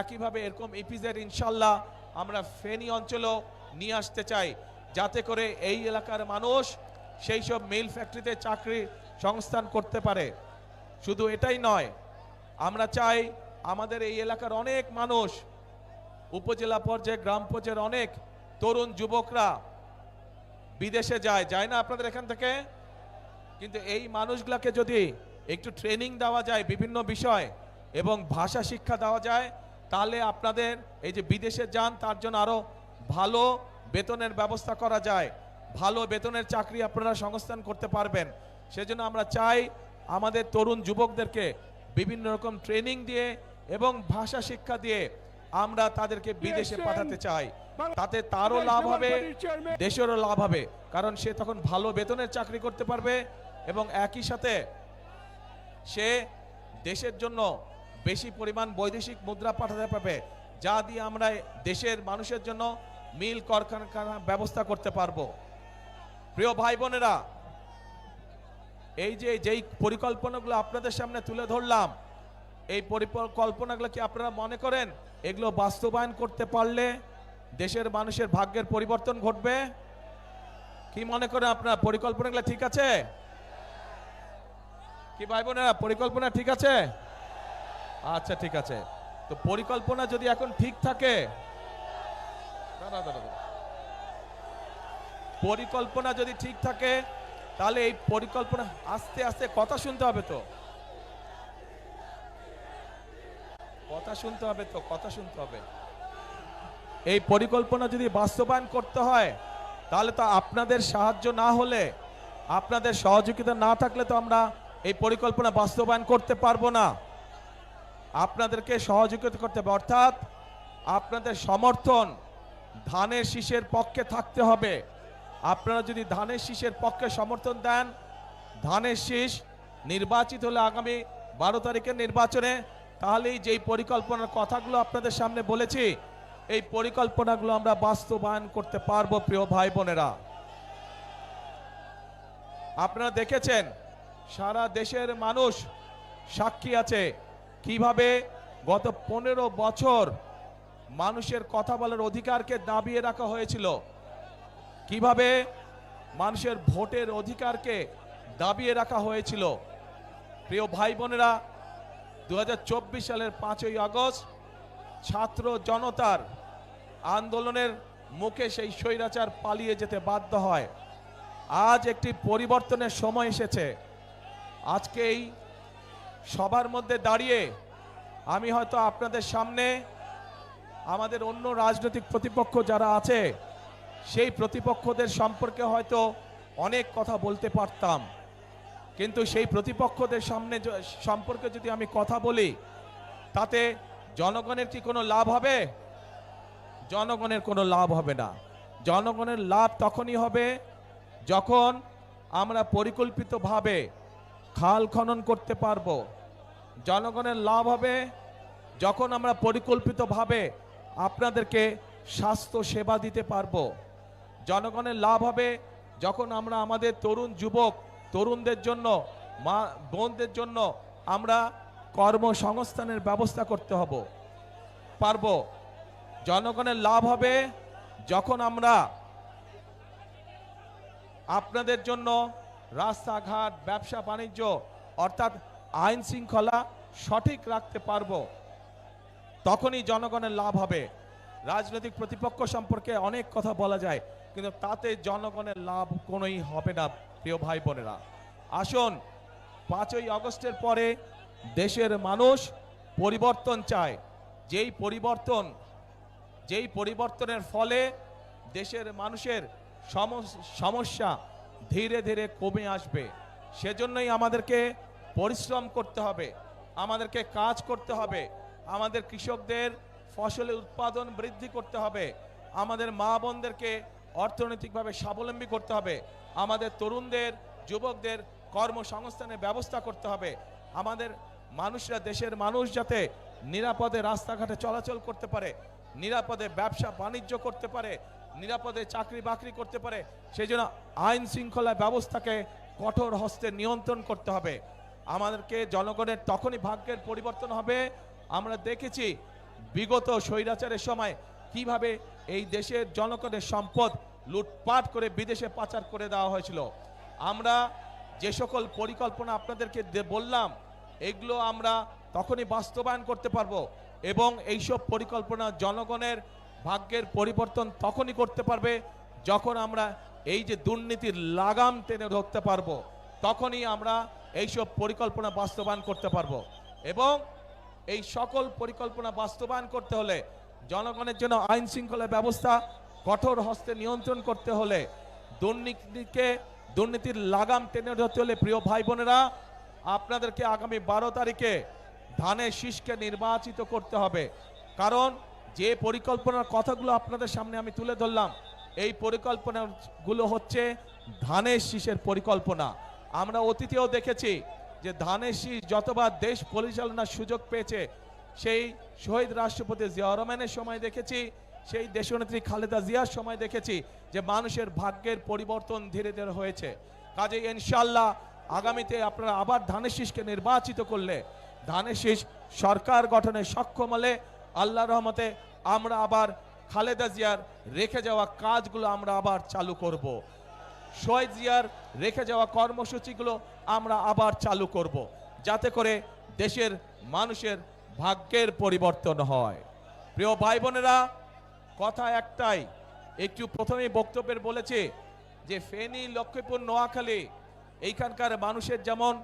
একইভাবে এরকম ইপিজেড ইনশাল্লাহ আমরা ফেনী অঞ্চলেও নিয়ে আসতে চাই। যাতে করে এই এলাকার মানুষ সেই সব মিল ফ্যাক্টরিতে চাকরি সংস্থান করতে পারে। শুধু এটাই নয়, আমরা চাই আমাদের এই এলাকার অনেক মানুষ, উপজেলা পর্যায়ে, গ্রাম পর্যায়ের অনেক তরুণ যুবকরা বিদেশে যায়। যায় না আপনাদের এখান থেকে? কিন্তু এই মানুষগুলাকে যদি একটু ট্রেনিং দেওয়া যায় বিভিন্ন বিষয় এবং ভাষা শিক্ষা দেওয়া যায় তাহলে আপনাদের এই যে বিদেশে যান তার জন্য আরও ভালো বেতনের ব্যবস্থা করা যায়। ভালো বেতনের চাকরি আপনারা সংস্থান করতে পারবেন। সেজন্য আমরা চাই আমাদের তরুণ যুবকদেরকে বিভিন্ন রকম ট্রেনিং দিয়ে এবং ভাষা শিক্ষা দিয়ে আমরা তাদেরকে বিদেশে পাঠাতে চাই। তাতে তারও লাভ হবে দেশেরও লাভ হবে। কারণ সে তখন ভালো বেতনের চাকরি করতে পারবে এবং একই সাথে সে দেশের জন্য বেশি পরিমাণ বৈদেশিক মুদ্রা পাঠাতে পারবে, যা দিয়ে আমরা দেশের মানুষের জন্য মিল কারখানা ব্যবস্থা করতে পারব। প্রিয় ভাই বোনেরা, এই যে, যেই পরিকল্পনাগুলো আপনাদের সামনে তুলে ধরলাম, এই পরিকল্পনাগুলো কি আপনারা মনে করেন? এগুলো বাস্তবায়ন করতে পারলে দেশের মানুষের ভাগ্যের পরিবর্তন ঘটবে? কি মনে করেন আপনারা? পরিকল্পনাগুলো ঠিক আছে? কি ভাই বোনেরা, পরিকল্পনা ঠিক আছে? আচ্ছা ঠিক আছে। তো পরিকল্পনা যদি এখন ঠিক থাকে। পরিকল্পনা যদি ঠিক থাকে, তাহলে এই পরিকল্পনা আস্তে আস্তে কথা শুনতে হবে তো। কথা শুনতে হবে তো, কথা শুনতে হবে। এই পরিকল্পনা যদি বাস্তবায়ন করতে হয়, তাহলে তো আপনাদের সাহায্য না হলে, আপনাদের সহযোগিতা না থাকলে তো আমরা এই পরিকল্পনা বাস্তবায়ন করতে পারব না। আপনাদেরকে সহযোগিতা করতে হবে। অর্থাৎ আপনাদের সমর্থন ধানের শীষের পক্ষে থাকতে হবে। আপনারা যদি ধানের শীষের পক্ষে সমর্থন দেন, ধানের শীষ নির্বাচিত হলে আগামী বারো তারিখের নির্বাচনে, তাহলেই যেই পরিকল্পনার কথাগুলো আপনাদের সামনে বলেছি, এই পরিকল্পনাগুলো আমরা বাস্তবায়ন করতে পারব, প্রিয় ভাই বোনেরা। আপনারা দেখেছেন, সারা দেশের মানুষ সাক্ষী আছে। কীভাবে গত পনেরো বছর মানুষের কথা বলার অধিকারকে দাবিয়ে রাখা হয়েছিল? কীভাবে মানুষের ভোটের অধিকারকে দাবিয়ে রাখা হয়েছিল? প্রিয় ভাই বোনেরা দু হাজার চব্বিশ সালের পাঁচই আগস্ট ছাত্র জনতার আন্দোলনের মুখে সেই স্বৈরাচার পালিয়ে যেতে বাধ্য হয়। আজ একটি পরিবর্তনের সময় এসেছে। আজকে এই সবার মধ্যে দাঁড়িয়ে আমি হয়তো আপনাদের সামনে আমাদের অন্য রাজনৈতিক প্রতিপক্ষ যারা আছে, সেই প্রতিপক্ষদের সম্পর্কে হয়তো অনেক কথা বলতে পারতাম। কিন্তু সেই প্রতিপক্ষদের সামনে সম্পর্কে যদি আমি কথা বলি, তাতে জনগণের কি কোনো লাভ হবে? জনগণের কোনো লাভ হবে না। জনগণের লাভ তখনই হবে যখন আমরা পরিকল্পিতভাবে খাল খনন করতে পারব। জনগণের লাভ হবে যখন আমরা পরিকল্পিতভাবে আপনাদেরকে স্বাস্থ্য সেবা দিতে পারব। জনগণের লাভ হবে যখন আমরা আমাদের তরুণ যুবক, তরুণদের জন্য, মা, বোনদের জন্য আমরা কর্মসংস্থানের ব্যবস্থা করতে হব, পারব। জনগণের লাভ হবে যখন আমরা আপনাদের জন্য রাস্তাঘাট, ব্যবসা, বাণিজ্য, অর্থাৎ আইন শৃঙ্খলা সঠিক রাখতে পারব, তখনই জনগণের লাভ হবে। রাজনৈতিক প্রতিপক্ষ সম্পর্কে অনেক কথা বলা যায়, কিন্তু তাতে জনগণের লাভ কোনোই হবে না, প্রিয় ভাই বোনেরা। আসুন, পাঁচই আগস্টের পরে দেশের মানুষ পরিবর্তন চায়। যেই পরিবর্তন, যেই পরিবর্তনের ফলে দেশের মানুষের সমস- সমস্যা ধীরে ধীরে কমে আসবে। সেজন্যই আমাদেরকে পরিশ্রম করতে হবে, আমাদেরকে কাজ করতে হবে, আমাদের কৃষকদের ফসলের উৎপাদন বৃদ্ধি করতে হবে, আমাদের মা বোনদেরকে অর্থনৈতিকভাবে স্বাবলম্বী করতে হবে, আমাদের তরুণদের, যুবকদের কর্মসংস্থানের ব্যবস্থা করতে হবে, আমাদের মানুষরা, দেশের মানুষ যাতে নিরাপদে রাস্তাঘাটে চলাচল করতে পারে নিরাপদে ব্যবসা বাণিজ্য করতে পারে, নিরাপদে চাকরি বাকরি করতে পারে সেই জন্য আইন শৃঙ্খলা ব্যবস্থাকে কঠোর হস্তে নিয়ন্ত্রণ করতে হবে। আমাদেরকে জনগণের তখনই ভাগ্যের পরিবর্তন হবে। আমরা দেখেছি বিগত স্বৈরাচারের সময় কীভাবে এই দেশের জনগণের সম্পদ লুটপাট করে বিদেশে পাচার করে দেওয়া হয়েছিল। আমরা যে সকল পরিকল্পনা আপনাদেরকে বললাম, এগুলো আমরা তখনই বাস্তবায়ন করতে পারব। এবং এইসব পরিকল্পনা জনগণের ভাগ্যের পরিবর্তন তখনই করতে পারবে যখন আমরা এই যে দুর্নীতির লাগাম টেনে ধরতে পারব, তখনই আমরা এইসব পরিকল্পনা বাস্তবায়ন করতে পারব। এবং এই সকল পরিকল্পনা বাস্তবায়ন করতে হলে জনগণের জন্য আইন শৃঙ্খলা ব্যবস্থা কঠোর হস্তে নিয়ন্ত্রণ করতে হলে দুর্নীতিকে, দুর্নীতির লাগাম টেনে ধরতে হলে প্রিয় ভাই বোনেরা, আপনাদেরকে আগামী বারো তারিখে ধানের শীষকে নির্বাচিত করতে হবে। কারণ যে পরিকল্পনার কথাগুলো আপনাদের সামনে আমি তুলে ধরলাম, এই পরিকল্পনাগুলো হচ্ছে ধানের শীষের পরিকল্পনা। আমরা অতীতেও দেখেছি যে ধানের শীষ যতবার দেশ পরিচালনার সুযোগ পেয়েছে, সেই শহীদ রাষ্ট্রপতি জিয়া রহমানের সময় দেখেছি, সেই দেশনেত্রী খালেদা জিয়ার সময় দেখেছি যে মানুষের ভাগ্যের পরিবর্তন ধীরে ধীরে হয়েছে। কাজে ইনশাল্লাহ আগামীতে আপনারা আবার ধানের শীষকে নির্বাচিত করলে ধানের শীষ সরকার গঠনে সক্ষম হলে আল্লাহ রহমতে আমরা আবার খালেদা জিয়ার রেখে যাওয়া কাজগুলো আমরা আবার চালু করব। শহীদ জিয়ার রেখে যাওয়া কর্মসূচিগুলো আমরা আবার চালু করব। যাতে করে দেশের মানুষের ভাগ্যের পরিবর্তন হয় প্রিয় ভাই বোনেরা কথা একটাই, একটু প্রথমেই বক্তব্যের বলেছে যে ফেনী, লক্ষ্মীপুর, নোয়াখালী, এইখানকার মানুষের যেমন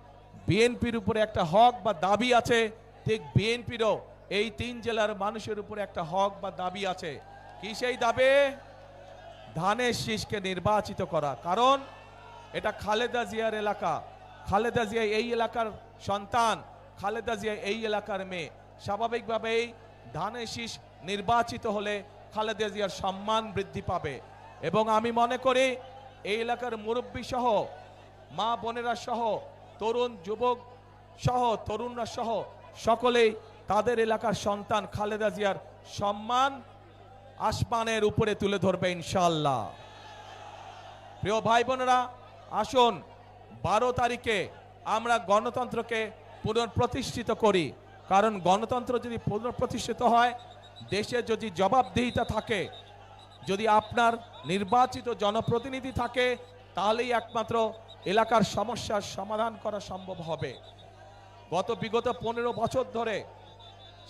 বিএনপির উপরে একটা হক বা দাবি আছে, ঠিক বিএনপিরও এই তিন জেলার মানুষের উপরে একটা হক বা দাবি আছে। কি সেই দাবি? ধানের শীষকে নির্বাচিত করা। কারণ এটা খালেদা জিয়ার এলাকা। খালেদা জিয়া এই এলাকার সন্তান, খালেদা জিয়া এই এলাকার মেয়ে। স্বাভাবিকভাবেই ধানের শীষ নির্বাচিত হলে খালেদা জিয়ার সম্মান বৃদ্ধি পাবে। এবং আমি মনে করি, এই এলাকার মুরব্বী সহ, মা বোনেরা সহ তরুণ, যুবক সহ, তরুণরা সহ সকলেই তাদের এলাকার সন্তান খালেদা জিয়ার সম্মান আসমানের উপরে তুলে ধরবে ইনশাল্লাহ প্রিয় ভাই বোনেরা আসুন বারো তারিখে আমরা গণতন্ত্রকে পুনঃপ্রতিষ্ঠিত করি। কারণ গণতন্ত্র যদি পুনঃপ্রতিষ্ঠিত হয়, দেশে যদি জবাবদিহিতা থাকে, যদি আপনার নির্বাচিত জনপ্রতিনিধি থাকে, তাহলেই একমাত্র এলাকার সমস্যার সমাধান করা সম্ভব হবে। গত বিগত পনেরো বছর ধরে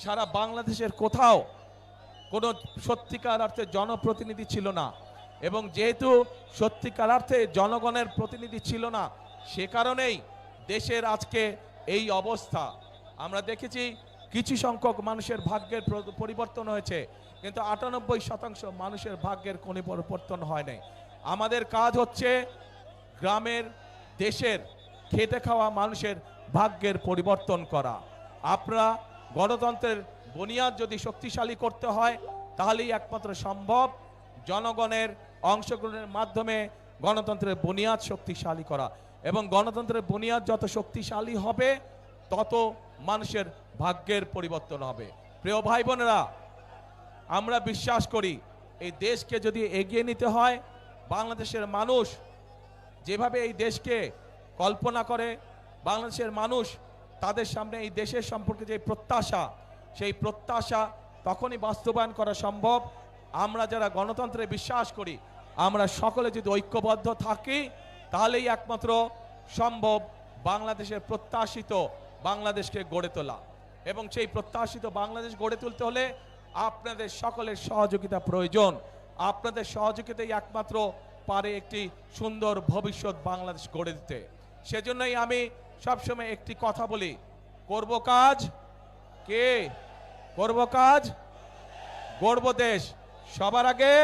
সারা বাংলাদেশের কোথাও কোনো সত্যিকার অর্থে জনপ্রতিনিধি ছিল না এবং যেহেতু সত্যিকার অর্থে জনগণের প্রতিনিধি ছিল না, সে কারণেই দেশের আজকে এই অবস্থা। আমরা দেখেছি কিছু সংখ্যক মানুষের ভাগ্যের পরিবর্তন হয়েছে, কিন্তু আটানব্বই শতাংশ মানুষের ভাগ্যের কোনো পরিবর্তন হয় নাই। আমাদের কাজ হচ্ছে গ্রামের দেশের খেটে খাওয়া মানুষের ভাগ্যের পরিবর্তন করা। আপনারা গণতন্ত্রের বুনিয়াদ যদি শক্তিশালী করতে হয়, তাহলেই একমাত্র সম্ভব জনগণের অংশগ্রহণের মাধ্যমে গণতন্ত্রের বুনিয়াদ শক্তিশালী করা। এবং গণতন্ত্রের বুনিয়াদ যত শক্তিশালী হবে, তত মানুষের ভাগ্যের পরিবর্তন হবে। প্রিয় ভাই বোনেরা আমরা বিশ্বাস করি, এই দেশকে যদি এগিয়ে নিতে হয়, বাংলাদেশের মানুষ যেভাবে এই দেশকে কল্পনা করে বাংলাদেশের মানুষ, তাদের সামনে এই দেশের সম্পর্কে যে প্রত্যাশা, সেই প্রত্যাশা তখনই বাস্তবায়ন করা সম্ভব। আমরা যারা গণতন্ত্রে বিশ্বাস করি, আমরা সকলে যদি ঐক্যবদ্ধ থাকি, তাহলেই একমাত্র সম্ভব বাংলাদেশের প্রত্যাশিত বাংলাদেশকে গড়ে তোলা। এবং সেই প্রত্যাশিত বাংলাদেশ গড়ে তুলতে হলে আপনাদের সকলের সহযোগিতা প্রয়োজন। আপনাদের সহযোগিতাই একমাত্র পারে একটি সুন্দর ভবিষ্যৎ বাংলাদেশ গড়ে দিতে। সেজন্যই আমি সবসময় একটি কথা বলি, করব কাজ কে? করব কাজ? গড়ব দেশ। সবার আগে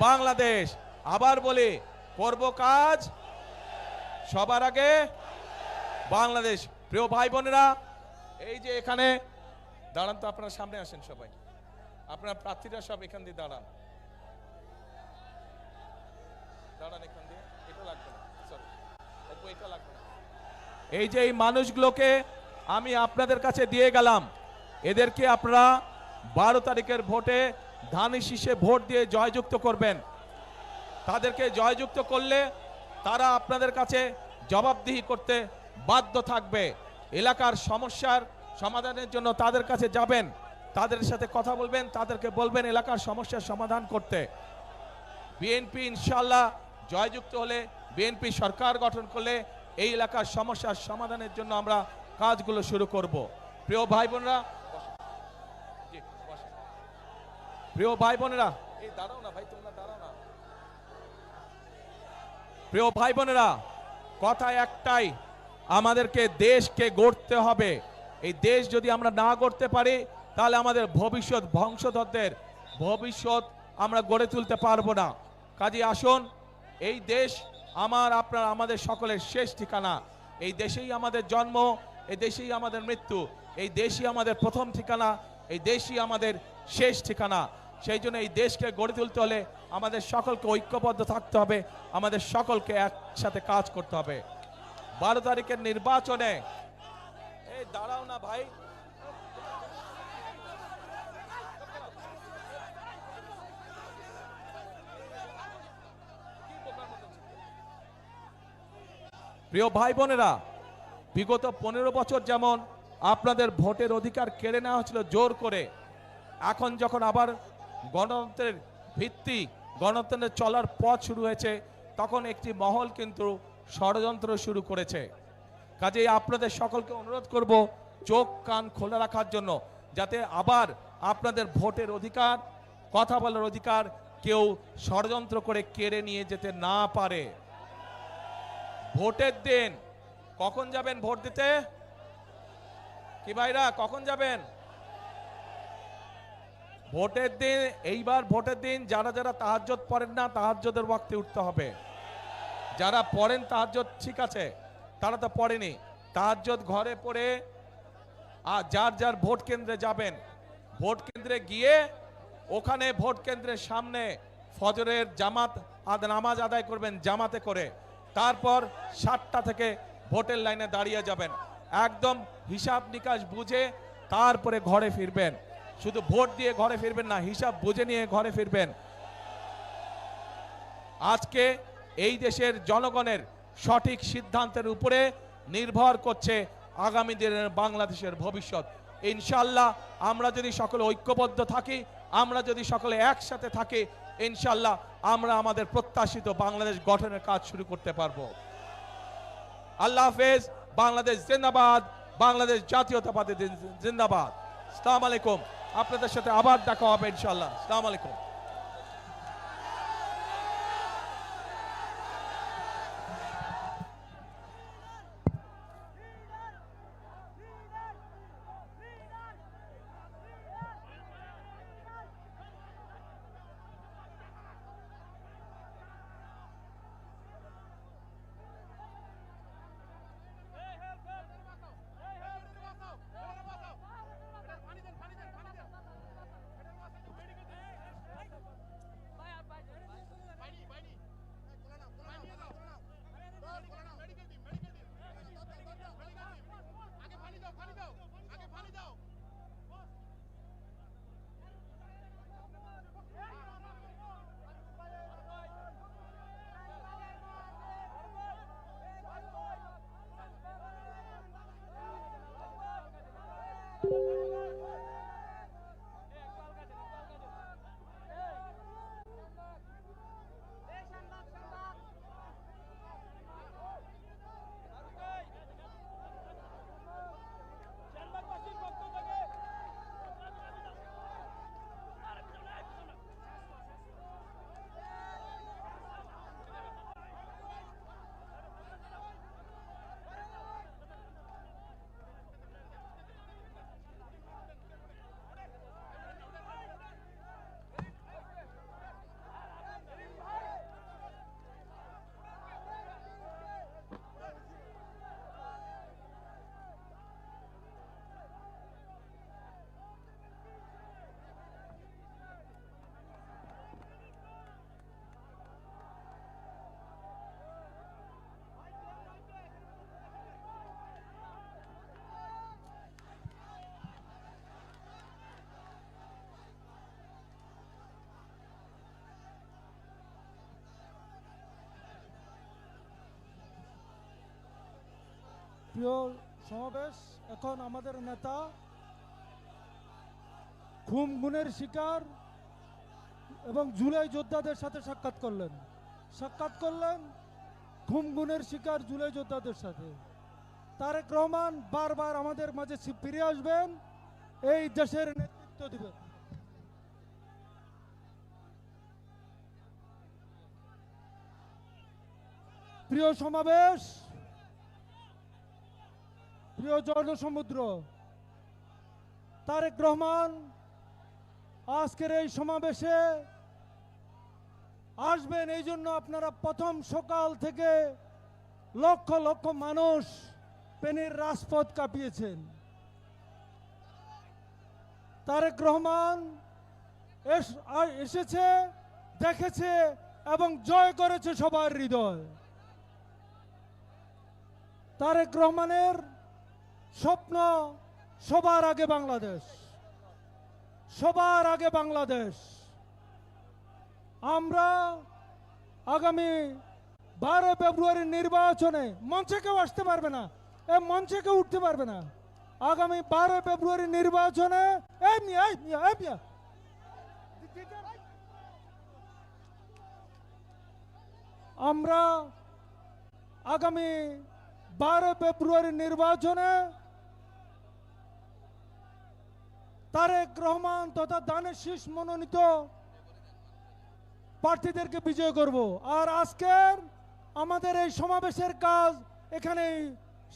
বাংলাদেশ। আবার বলি, করব কাজ সবার আগে বাংলাদেশ। প্রিয় ভাই বোনেরা, এই যে এখানে, দাঁড়ান তো, আপনারা সামনে আসেন সবাই। আপনারা প্রার্থীরা সব এখান দিয়ে দাঁড়ান। দাঁড়ান এখান দিয়ে। এটা লাগবে না সরি এটা লাগবে না। এই যে এই মানুষগুলোকে আমি আপনাদের কাছে দিয়ে গেলাম, এদেরকে আপনারা বারো তারিখের ভোটে ধানি শীষে ভোট দিয়ে জয়যুক্ত করবেন। তাদেরকে জয়যুক্ত করলে তারা আপনাদের কাছে জবাবদিহি করতে বাধ্য থাকবে। এলাকার সমস্যার সমাধানের জন্য তাদের কাছে যাবেন, তাদের সাথে কথা বলবেন, তাদেরকে বলবেন এলাকার সমস্যার সমাধান করতে। বিএনপি ইনশাল্লাহ জয়যুক্ত হলে বিএনপি সরকার গঠন করলে এই এলাকার সমস্যার সমাধানের জন্য আমরা কাজগুলো শুরু করব। প্রিয় ভাই বোনেরা প্রিয় ভাই বোনেরা, এই দাঁড়াও না ভাই, তোমরা দাঁড়াও না। প্রিয় ভাই বোনেরা, কথা একটাই, আমাদেরকে দেশকে গড়তে হবে। এই দেশ যদি আমরা না গড়তে পারি, তাহলে আমাদের ভবিষ্যৎ বংশধরদের ভবিষ্যৎ আমরা গড়ে তুলতে পারব না। কাজে আসুন এই দেশ আমার, আপনার, আমাদের সকলের শেষ ঠিকানা। এই দেশেই আমাদের জন্ম, এই দেশেই আমাদের মৃত্যু, এই দেশই আমাদের প্রথম ঠিকানা, এই দেশই আমাদের শেষ ঠিকানা। সেই জন্য এই দেশকে গড়ে তুলতে হলে আমাদের সকলকে ঐক্যবদ্ধ থাকতে হবে, আমাদের সকলকে একসাথে কাজ করতে হবে। বারো তারিখের নির্বাচনে এই দাঁড়াও না ভাই। প্রিয় ভাই বোনেরা, বিগত পনেরো বছর যেমন আপনাদের ভোটের অধিকার কেড়ে নেওয়া হয়েছিল জোর করে, এখন যখন আবার গণতন্ত্রের ভিত্তি, গণতন্ত্রের চলার পথ শুরু হয়েছে, তখন একটি মহল কিন্তু ষড়যন্ত্র শুরু করেছে। কাজেই আপনাদের সকলকে অনুরোধ করব চোখ কান খোলা রাখার জন্য, যাতে আবার আপনাদের ভোটের অধিকার, কথা বলার অধিকার কেউ ষড়যন্ত্র করে কেড়ে নিয়ে যেতে না পারে। ভোটের দিন। কখন যাবেন ভোট দিতে? কি ভাইরা, কখন যাবেন? ভোটের দিন, এইবার ভোটের দিন যারা যারা তাহাজ্জত পড়েন না, তাহাজ্জদের ওয়াক্তে উঠতে হবে। যারা পড়েন তাহাজ্জত ঠিক আছে, তারা তো পড়েনি। তাহাজ্জত ঘরে পড়ে আর যার যার ভোট কেন্দ্রে যাবেন। ভোট কেন্দ্রে গিয়ে, ওখানে ভোট কেন্দ্রের সামনে ফজরের জামাত আদ, নামাজ আদায় করবেন জামাতে করে। তারপর সাতটা থেকে ভোটের লাইনে দাঁড়িয়ে যাবেন। একদম হিসাব নিকাশ বুঝে তারপরে ঘরে ফিরবেন। শুধু ভোট দিয়ে ঘরে ফিরবেন না, হিসাব বুঝে নিয়ে ঘরে ফিরবেন। আজকে এই দেশের জনগণের সঠিক সিদ্ধান্তের উপরে নির্ভর করছে আগামী দিনের বাংলাদেশের ভবিষ্যৎ। ইনশাল্লাহ আমরা যদি সকলে ঐক্যবদ্ধ থাকি, আমরা যদি সকলে একসাথে থাকি ইনশাল্লাহ আমরা আমাদের প্রত্যাশিত বাংলাদেশ গঠনের কাজ শুরু করতে পারব। আল্লাহ হাফেজ, বাংলাদেশ জিন্দাবাদ, বাংলাদেশ জাতীয়তাবাদী জিন্দাবাদ। সালাম আলাইকুম। আপনাদের সাথে আবার দেখা হবে ইনশাল্লাহ সালাম আলাইকুম। প্রিয় সমাবেশ। এখন আমাদের নেতা খুম গুণের শিকার এবং জুলাই যোদ্ধাদের সাথে সাক্ষাৎ করলেন। সাক্ষাৎ করলেন খুম গুণের শিকার জুলাই যোদ্ধাদের সাথে। তারেক রহমান বারবার আমাদের মাঝে ফিরে আসবেন, এই দেশের নেতৃত্ব দিবেন। প্রিয় সমাবেশ প্রিয় জনসমুদ্র তারেক রহমান আজকের এই সমাবেশে আসবেন, এই জন্য আপনারা প্রথম সকাল থেকে লক্ষ লক্ষ মানুষ পেনের রাজপথ কাঁপিয়েছেন। তারেক রহমান এস- এসেছে, দেখেছে এবং জয় করেছে সবার হৃদয়। তারেক রহমানের স্বপ্ন সবার আগে বাংলাদেশ, সবার আগে বাংলাদেশ। আমরা আগামী বারো ফেব্রুয়ারি নির্বাচনে মঞ্চে কেউ আসতে পারবে না, এ মঞ্চে কেউ উঠতে পারবে না। আগামী বারো ফেব্রুয়ারি নির্বাচনে আমরা আগামী বারো ফেব্রুয়ারি নির্বাচনে তারেক রহমান তথা দানের শীষ মনোনীত প্রার্থীদেরকে বিজয় করব। আর আজকের আমাদের এই সমাবেশের কাজ এখানে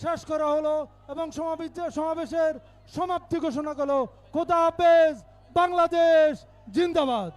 শেষ করা হলো এবং সমাবেশ সমাবেশের সমাপ্তি ঘোষণা করল। খোদা হাফেজ, বাংলাদেশ, জিন্দাবাদ।